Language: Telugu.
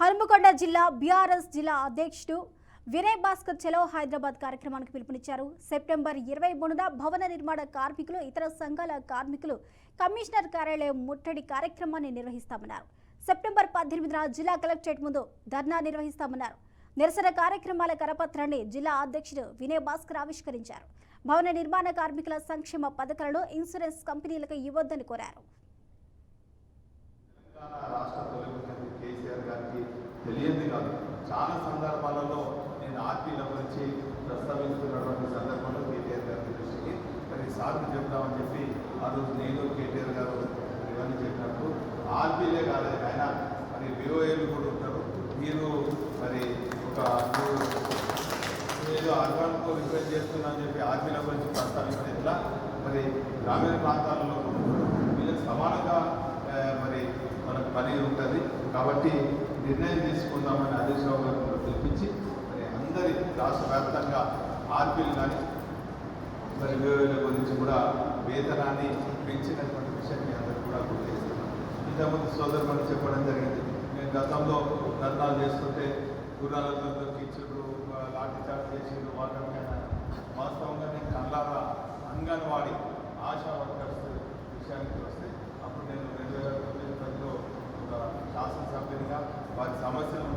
హనుమకొండ జిల్లా బీఆర్ఎస్ జిల్లా అధ్యక్షుడు వినయ్ భాస్కర్ చలో హైదరాబాద్ కార్యక్రమానికి పిలుపునిచ్చారు. సెప్టెంబర్ ఇరవై మూడున భవన నిర్మాణ కార్మికులు ఇతర సంఘాల కార్మికులు కమిషనర్ కార్యాలయం ముట్టడి కార్యక్రమాన్ని నిర్వహిస్తామన్నారు. సెప్టెంబర్ పద్దెనిమిదిన జిల్లా కలెక్టరేట్ ముందు ధర్నా నిర్వహిస్తామన్నారు. నిరసన కార్యక్రమాల కరపత్రాన్ని జిల్లా అధ్యక్షుడు వినయ్ భాస్కర్ ఆవిష్కరించారు. భవన నిర్మాణ కార్మికుల సంక్షేమ పథకాలను ఇన్సూరెన్స్ కంపెనీలకు ఇవ్వొద్దని కోరారు. తెలియదు కాదు. చాలా సందర్భాలలో నేను ఆర్టీల గురించి ప్రస్తావిస్తున్నటువంటి సందర్భంలో కేటీఆర్ గారి దృష్టికి మరి సార్లు చెప్తామని చెప్పి ఆ రోజు నేను కేటీఆర్ గారు ఇవన్నీ చెప్పినప్పుడు ఆర్పీలే కాదు ఆయన మరి విఓఏలు కూడా ఉంటారు. మీరు మరి ఒక ఏదో అర్బన్కు రిక్వెస్ట్ చేస్తున్నామని చెప్పి ఆర్మీల గురించి ప్రస్తావించిన ఎట్లా? మరి గ్రామీణ ప్రాంతాలలో వీళ్ళకి సమానంగా మరి మనకు పని ఉంటుంది. కాబట్టి నిర్ణయం తీసుకుందామని ఆదేశరావు గారు కూడా పిలిపించి మరి అందరి రాష్ట్ర వ్యాప్తంగా ఆర్పీలు కానీ మరి వివోల గురించి కూడా వేతనాన్ని పెంచినటువంటి విషయాన్ని అందరూ కూడా గుర్తిస్తున్నాం ఇంతకుముందు సోదరుమని చెప్పడం జరిగింది. నేను గతంలో ధర్నాలు చేస్తుంటే గుర్రాలతో దొరికించుడు లాఠీ చార్జ్ చేసిండు వాళ్ళకైనా వాస్తవంగా నేను కళ్ళారా అంగన్వాడీ ఆశా Nós